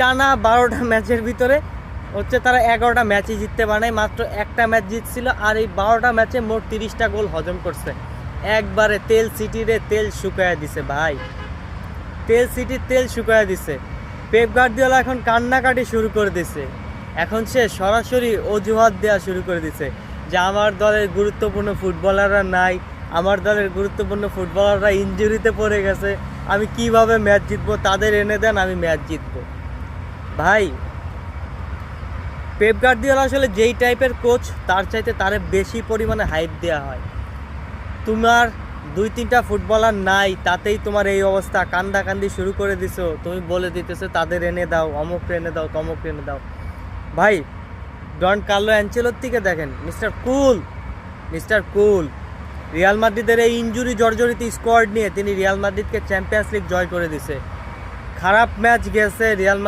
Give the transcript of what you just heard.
টানা বারোটা ম্যাচের ভিতরে হচ্ছে তারা এগারোটা ম্যাচই জিততে পারে মাত্র একটা ম্যাচ জিতছিল আর এই বারোটা ম্যাচে মোট তিরিশটা গোল হজম করছে। একবারে তেল সিটিরে তেল শুকায় দিছে ভাই। তেল সিটির তেল শুকায় দিছে। পেপ গার্দিওলা এখন কান্নাকাটি শুরু করে দিছে। এখন সে সরাসরি অজুহাত দেওয়া শুরু করে দিছে যে আমার দলের গুরুত্বপূর্ণ ফুটবলাররা নাই, আমার দলের গুরুত্বপূর্ণ ফুটবলাররা ইনজুরিতে পড়ে গেছে, আমি কীভাবে ম্যাচ জিতবো, তাদের এনে দেন, আমি ম্যাচ জিতবো। ভাই পেপ গার্দিওলা আসলে যেই টাইপের কোচ তার চাইতে তারে বেশি পরিমাণে হাইপ দেওয়া হয়। তোমার দুই তিনটা ফুটবলার নাই, তাতেই তোমার এই অবস্থা কান্দা কান্দি শুরু করে দিছো। তুমি বলে দিতেছো, তাদের এনে দাও অমুক এনে দাও তমুক এনে দাও। ভাই ডন কার্লো অ্যাঞ্চেলোর দেখেন mister cool mister cool Real মাদ্রিদের এই ইঞ্জুরি জর্জরিত স্কোয়াড নিয়ে তিনি রিয়াল মাদ্রিদকে চ্যাম্পিয়ন্স লিগ জয় করে দিছে। খারাপ ম্যাচ গেছে রিয়াল